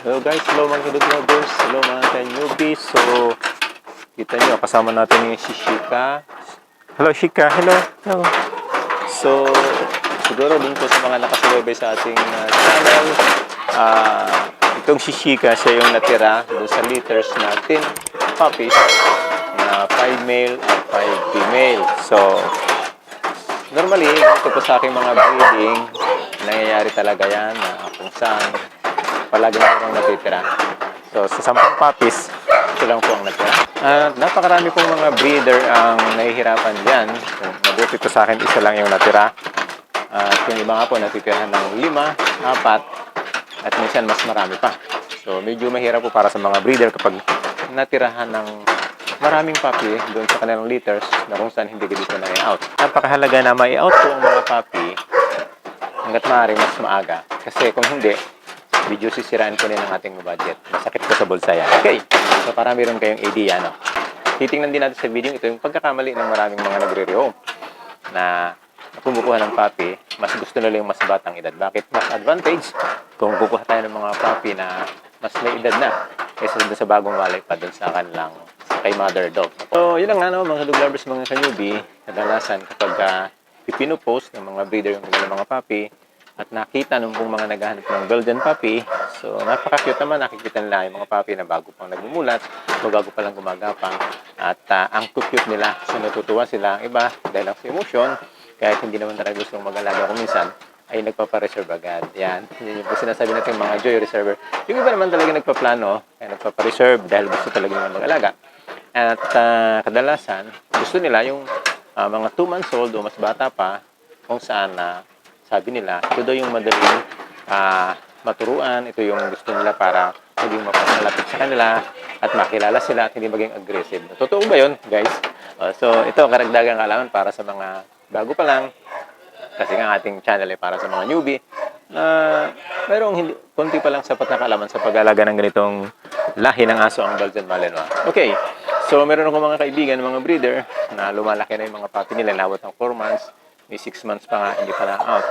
Hello guys, hello mga kidog lovers, hello mga ka-newbies. So, kita nyo, kasama natin yung si Shika. Hello Shika, hello. hello. So, siguro dun po sa mga nakasubaybay sa ating uh, channel, ah, itong si Shika, siya yung natira dun sa litters na 10 puppies na 5 male at 5 female. So, normally, ito po sa aking mga breeding, nangyayari talaga yan na kung saan palagi na akong natitira. So, sa sampung puppies, ito lang po ang natira. At napakarami pong mga breeder ang nahihirapan dyan. So, mabuti po sa akin, isa lang yung natira. At yung iba nga po, natitirahan ng lima, apat, at minsan mas marami pa. So, medyo mahirap po para sa mga breeder kapag natirahan ng maraming puppy doon sa kanilang litters na kung saan hindi dito na i-out. Napakahalaga na ma-out po ang mga puppy hanggat maaari mas maaga. Kasi kung hindi, video sisirain ko rin ang ating budget. Masakit ko sa bulsa yan. Okay, so para meron kayong idea, no? Titingnan din natin sa video ito yung pagkakamali ng maraming mga nagre-rehome na kumukuha ng puppy, mas gusto nila yung mas batang edad. Bakit? Mas advantage kung kukuha tayo ng mga puppy na mas may edad na kaysa sa bagong walay pa dun sa kanilang kay mother dog. So, yun lang nga no, mga dog lovers, mga ka-newbie, kadalasan kapag uh, ipinopost ng mga breeder yung kanilang mga puppy, at nakita nung pong mga naghahanap ng Belgian puppy. So, napaka-cute naman. Nakikita nila yung mga puppy na bago pang nagmumulat o bago pa lang gumagapang. At ah, ang cute nila. So, natutuwa sila ang iba dahil lang sa emotion. Kahit hindi naman talaga gustong mag-alaga kung minsan ay nagpapa-reserve agad. Yan. Yan yung sinasabi natin mga joy reserver. Yung iba naman talaga nagpaplano ay nagpapa-reserve dahil gusto talaga nila mag-alaga. At ah, kadalasan, gusto nila yung ah, mga 2 months old o mas bata pa kung saan na sabi nila, ito daw yung madaling ah, maturuan, ito yung gusto nila para maging mapamalapit sa kanila at makilala sila at hindi maging aggressive. Totoo ba yun, guys? Uh, so, ito, karagdagang kaalaman para sa mga bago pa lang, kasi nga ating channel ay para sa mga newbie, na mayroong hindi, konti pa lang sapat na kaalaman sa pag-alaga ng ganitong lahi ng aso ang Belgian Malinois. Okay, so meron ako mga kaibigan, mga breeder, na lumalaki na yung mga puppy nila, nawat ng 4 months, may 6 months pa nga, hindi pa na-out.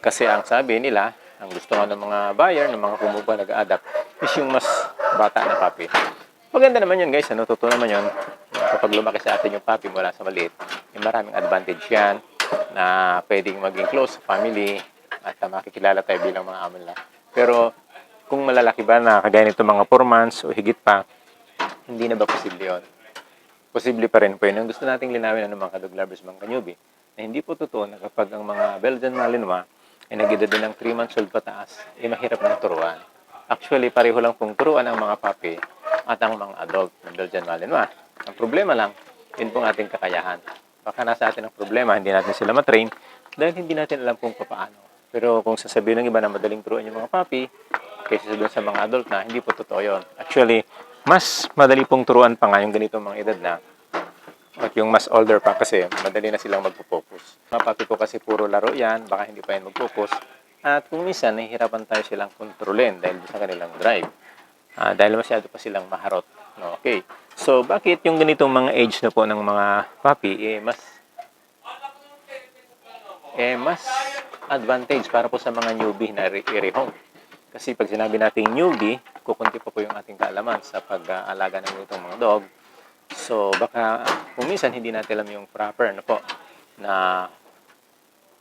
Kasi ang sabi nila, ang gusto nga ng mga buyer, ng mga kumukuha nag-adapt, is yung mas bata na puppy. Maganda naman yun guys, ano, totoo naman yun. Kapag lumaki sa atin yung puppy mula sa maliit, may maraming advantage yan na pwedeng maging close family at makikilala tayo bilang mga amo nila. Pero kung malalaki ba na kagaya nito mga 4 months o higit pa, hindi na ba posible yun? Posible pa rin po yun. Ang gusto nating linawin ano mga kadog lovers, mga kanyubi, na hindi po totoo na kapag ang mga Belgian Malinois ay nag-edad din ng 3 months old pataas, ay mahirap ng turuan. Actually, pareho lang pong turuan ang mga puppy at ang mga adult ng Belgian Malinois. Ang problema lang, yun pong ating kakayahan. Baka nasa atin ang problema, hindi natin sila matrain dahil hindi natin alam kung paano. Pero kung sasabihin ng iba na madaling turuan yung mga puppy, kaysa doon sa mga adult na, hindi po totoo yun. Actually, mas madali pong turuan pa nga yung ganitong mga edad na at yung mas older pa kasi madali na silang magpo-focus. Mga puppy po kasi puro laro yan, baka hindi pa yan mag-focus. At kung minsan, nahihirapan tayo silang kontrolin dahil sa kanilang drive. Ah, dahil masyado pa silang maharot. Okay. So, bakit yung ganitong mga age na po ng mga puppy, eh, mas eh, mas advantage para po sa mga newbie na re- i-rehome. Kasi pag sinabi nating newbie, kukunti pa po yung ating kaalaman sa pag-aalaga ng ganitong mga dog. So, baka kung minsan hindi natin alam yung proper na po na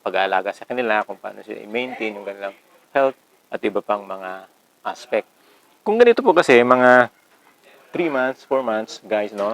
pag-aalaga sa kanila, kung paano sila i-maintain yung kanilang health at iba pang mga aspect. Kung ganito po kasi, mga 3 months, 4 months, guys, no?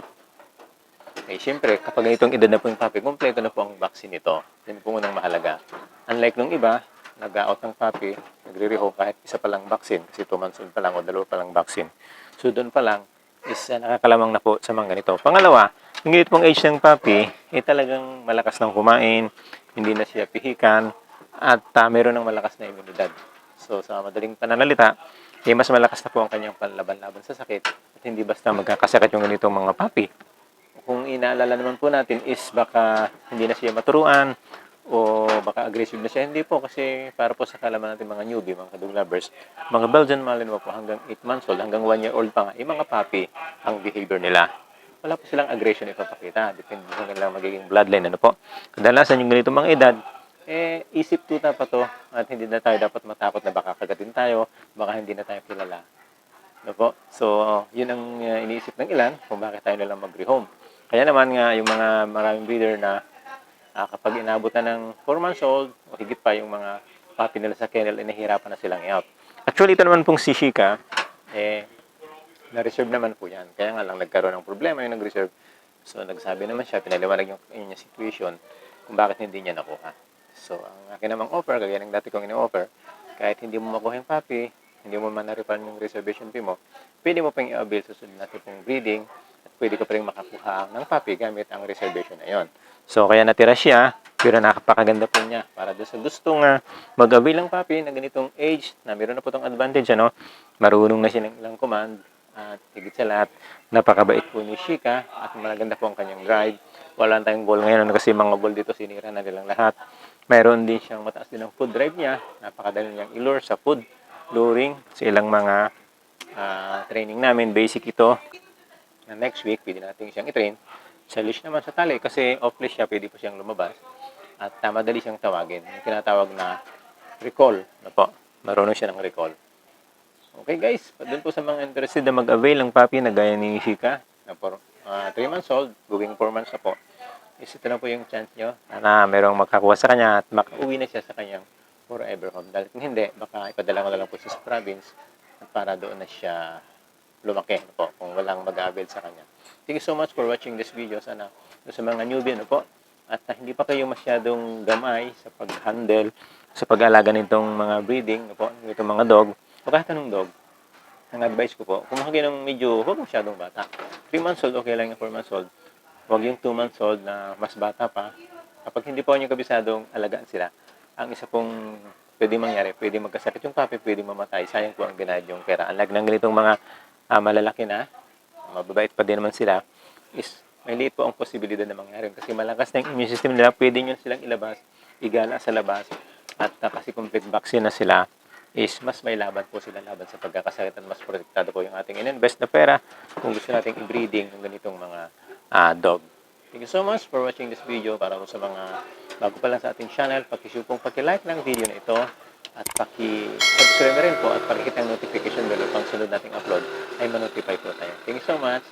Eh, siyempre, kapag ganitong edad na po yung puppy, kompleto na po ang vaccine nito. Yan po unang mahalaga. Unlike nung iba, nag-out ng puppy, nagre-reho kahit isa pa lang vaccine, kasi 2 months old pa lang o dalawa pa lang vaccine. So, doon pa lang, is uh, nakakalamang na po sa mga ganito. Pangalawa, yung ganito pong age ng puppy, eh talagang malakas ng kumain, hindi na siya pihikan, at uh, meron ng malakas na imunidad. So, sa madaling pananalita, eh, mas malakas na po ang kanyang panlaban-laban sa sakit at hindi basta magkakasakit yung ganitong mga puppy. Kung inaalala naman po natin is baka hindi na siya maturuan o baka aggressive na siya. Hindi po kasi para po sa kalaman natin mga newbie, mga kadug lovers, mga Belgian Malinois po hanggang 8 months old, hanggang 1 year old pa nga, yung mga puppy, ang behavior nila. Wala po silang aggression ipapakita. Depende sa kanilang magiging bloodline. Ano po? Kadalasan yung ganitong mga edad, eh, isip tuta pa to at hindi na tayo dapat matakot na baka kagatin tayo, baka hindi na tayo kilala. Ano po? So, yun ang uh, iniisip ng ilan kung bakit tayo nalang mag-rehome. Kaya naman nga, yung mga maraming breeder na ah, kapag inabutan ng 4 months old o higit pa yung mga puppy nila sa kennel, eh, nahihirapan na silang i-out. Actually, ito naman pong si Shika, eh, na-reserve naman po yan. Kaya nga lang nagkaroon ng problema yung nag-reserve. So, nagsabi naman siya, pinaliwanag yung kanyang situation kung bakit hindi niya nakuha. So, ang akin namang offer, kagaya ng dati kong ini-offer, kahit hindi mo makuha yung puppy, hindi mo man na-refund yung reservation fee mo, pwede mo pang i-avail sa sunod natin pong breeding at pwede ko pa rin makakuha ng puppy gamit ang reservation na yon. So, kaya natira siya, pero nakapakaganda po niya para doon sa gustong uh, mag-avail ng puppy na ganitong age na meron na po itong advantage, ano, marunong na siya ng ilang command at higit sa lahat, napakabait po ni Shika at maganda po ang kanyang drive. Wala tayong goal ngayon ano, kasi mga goal dito sinira na nilang lahat. Mayroon din siyang mataas din ang food drive niya. Napakadali niyang ilure sa food, luring, sa ilang mga ah, training namin. Basic ito. Na next week, pwede natin siyang i-train. Sa leash naman sa tali, kasi off-leash siya, pwede po siyang lumabas. At uh, madali siyang tawagin. Yung tinatawag na recall. Ano po? Marunong siya ng recall. Okay guys, doon po sa mga interested na mag-avail ng puppy na gaya ni Shika na 3 months old, going 4 months na po. Is ito na po yung chance nyo na merong makakuha sa kanya at makauwi na siya sa kanyang forever home. Dahil kung hindi, baka ipadala ko na lang po siya sa province at para doon na siya lumaki ano po, kung walang mag-avail sa kanya. Thank you so much for watching this video. Sana sa mga newbie ano po, at uh, hindi pa kayo masyadong gamay sa pag-handle, sa pag-alaga nitong mga breeding, ano po, nitong mga dog, o kahit anong dog, ang advice ko po, kung makagin ng medyo, huwag masyadong bata. 3 months old, okay lang yung 4 months old. Huwag yung 2 months old na mas bata pa. Kapag hindi po nyo kabisadong alagaan sila, ang isa pong pwede mangyari, pwede magkasakit yung puppy, pwede mamatay. Sayang po ang ginayad yung pera. Unlike ng ganitong mga ah, malalaki na, mababait pa din naman sila, is may liit po ang posibilidad na mangyari. Kasi malakas na yung immune system nila, pwede nyo silang ilabas, igala sa labas, at ah, kasi complete vaccine na sila, is mas may laban po sila laban sa pagkakasakit at mas protektado po yung ating in-invest na pera kung gusto nating i-breeding ng ganitong mga ah, dog. Thank you so much for watching this video. Para po sa mga bago pa lang sa ating channel, pakisupong paki-like ng video na ito at paki-subscribe na rin po at pakikita ang notification bell upang sunod nating upload ay manotify po tayo. Thank you so much.